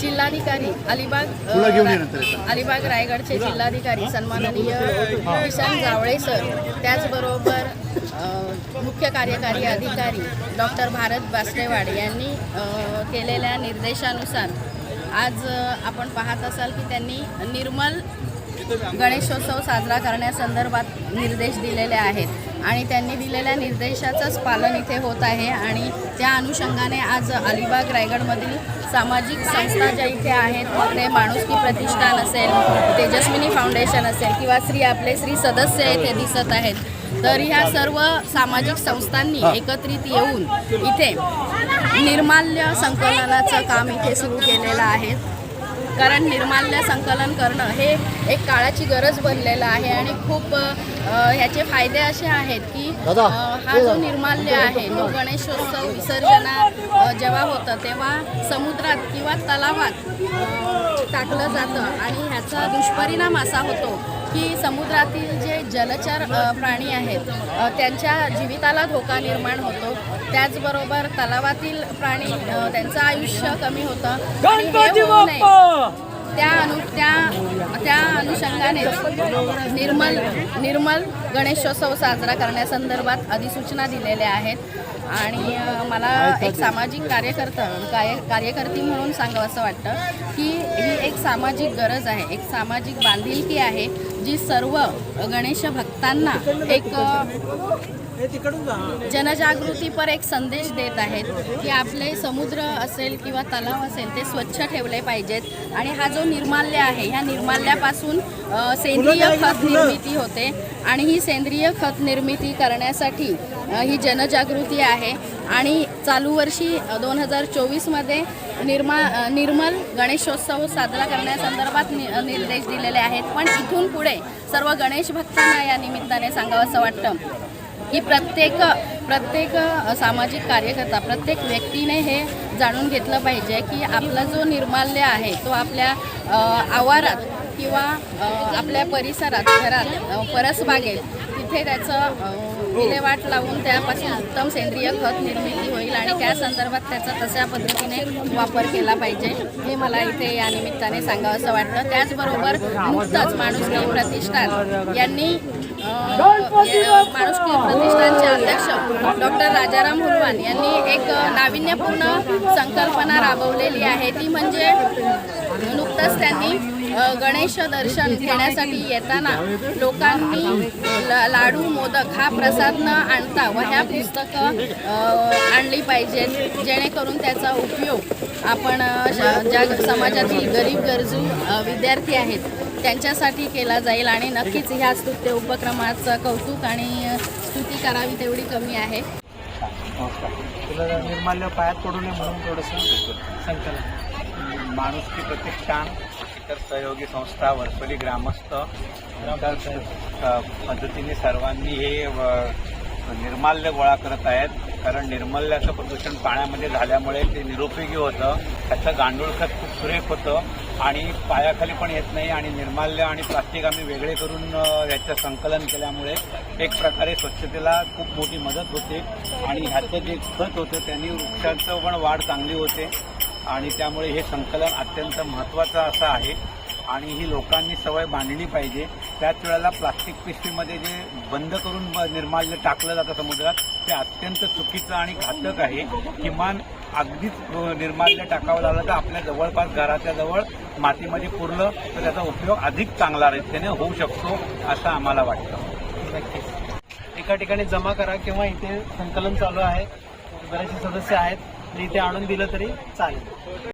जिल्हाधिकारी अलिबाग. अलिबाग रायगडचे जिल्हाधिकारी सन्माननीय किशन जावळे सर त्याचबरोबर मुख्य कार्यकारी अधिकारी डॉक्टर भारत बास्टेवाड यांनी केलेल्या निर्देशानुसार आज आपण पाहत असाल की त्यांनी निर्मल गणेशोत्सव साजरा करण्यासंदर्भात निर्देश दिलेले आहेत आणि त्यांनी दिलेल्या निर्देशाचंच पालन इथे होत आहे. आणि त्या अनुषंगाने आज अलिबाग रायगडमधील सामाजिक संस्था ज्या इथे आहेत मग ते माणुसकी प्रतिष्ठान असेल तेजस्विनी फाउंडेशन असेल किंवा श्री आपले श्री सदस्य इथे दिसत आहेत. तर ह्या सर्व सामाजिक संस्थांनी एकत्रित येऊन इथे निर्माल्य संकलनाचं काम इथे सुरू केलेलं आहे. कारण निर्माल्य संकलन करणं हे एक काळाची गरज बनलेलं आहे आणि खूप ह्याचे फायदे असे आहेत की हा जो निर्माल्य आहे तो गणेशोत्सव विसर्जना जेव्हा होतं तेव्हा समुद्रात किंवा तलावात टाकलं जातं आणि ह्याचा दुष्परिणाम असा होतो की समुद्रातील जे जलचर प्राणी आहेत त्यांच्या जीविताला धोका निर्माण होतो. त्याचबरोबर तलावातील प्राणी त्यांचं आयुष्य कमी होतं. आणि हे होऊ नये. त्या अनु त्या त्या अनुषंगाने निर्मल निर्मल गणेशोत्सव साजरा करण्यासंदर्भात अधिसूचना दिलेल्या आहेत. आणि मला एक सामाजिक कार्यकर्ता काय कार्यकर्ती म्हणून सांगावं असं वाटतं की ही एक सामाजिक गरज आहे एक सामाजिक बांधिलकी आहे. जी सर्व गणेश भक्तांना एक जनजागृतीपर एक संदेश देत आहेत की आपले समुद्र असेल किंवा तलाव असेल ते स्वच्छ ठेवले पाहिजेत. आणि हा जो निर्माल्य आहे ह्या निर्माल्यापासून सेंद्रिय खत निर्मिती होते. आणि ही सेंद्रिय खत निर्मिती करण्यासाठी ही जनजागृती आहे. आणि चालू वर्षी दोन हजार चोवीसमध्ये निर्मा निर्मल गणेशोत्सव साजरा करण्यासंदर्भात नि निर्देश दिलेले आहेत. पण इथून पुढे सर्व गणेश भक्तांना या निमित्ताने सांगावं असं वाटतं. की प्रत्येक प्रत्येक सामाजिक कार्यकर्ता प्रत्येक व्यक्तीने हे जाणून घेतलं पाहिजे की आपला जो निर्माल्य आहे तो आपल्या आवारात किंवा आपल्या परिसरात घरात परसबागेत तिथे त्याचं विल्हेवाट लावून त्यापासून उत्तम सेंद्रिय खत निर्मिती होईल आणि त्या संदर्भात त्याचा तशा पद्धतीने वापर केला पाहिजे. हे मला इथे या निमित्ताने सांगावं असं वाटतं. त्याचबरोबर नुकतंच माणुसकी प्रतिष्ठान यांनी अ, या माणुसकी प्रतिष्ठानचे अध्यक्ष डॉक्टर राजाराम हुलवान यांनी एक नाविन्यपूर्ण संकल्पना राबवलेली आहे. ती म्हणजे नुकतंच त्यांनी गणेश दर्शन घेण्यासाठी येताना लोकांनी ल- लाडू मोदक हा प्रसाद न आणता वह्या पुस्तकं आणली पाहिजेत जेणेकरून त्याचा उपयोग आपण श- ज्या समाजातील गरीब गरजू विद्यार्थी आहेत त्यांच्यासाठी केला जाईल आणि नक्कीच ह्या स्तुत्य उपक्रमाचं कौतुक आणि स्तुती करावी तेवढी कमी आहे. निर्माल्य पायात पडू नये म्हणून थोडंसं संकलन. माणुसकी प्रतिष्ठान इतर सहयोगी संस्था वरसोली ग्रामस्थ पद्धतीने सर्वांनी हे निर्माल्य गोळा करत आहेत. कारण निर्माल्याचं प्रदूषण पाण्यामध्ये झाल्यामुळे ते निरुपयोगी होतं. त्याचं गांडूळ खत खूप सुरेख होतं. आणि पायाखाली पण येत नाही आणि निर्माल्य आणि प्लास्टिक आम्ही वेगळे करून याचं संकलन केल्यामुळे एक प्रकारे स्वच्छतेला खूप मोठी मदत होते. आणि ह्याचं जे खत होतं त्यांनी वृक्षांचं पण वाढ चांगली होते. आणि त्यामुळे हे संकलन अत्यंत महत्त्वाचं असं आहे. आणि ही लोकांनी सवय बांधली पाहिजे. त्याच वेळेला प्लास्टिक पिशवीमध्ये जे बंद करून ब- निर्माल्य टाकलं जातं समुद्रात ते अत्यंत चुकीचं आणि घातक आहे. किमान अगदीच निर्माल्य टाकावं लागलं तर आपल्या जवळपास घराच्या जवळ मातीमध्ये पुरलं तर त्याचा उपयोग अधिक चांगला रीतीने होऊ शकतो असं आम्हाला वाटतं. नक्कीच. एका ठिकाणी जमा करा किंवा इथे संकलन चालू आहे. बरेचसे सदस्य आहेत. इथे आणून दिलं तरी चालेल.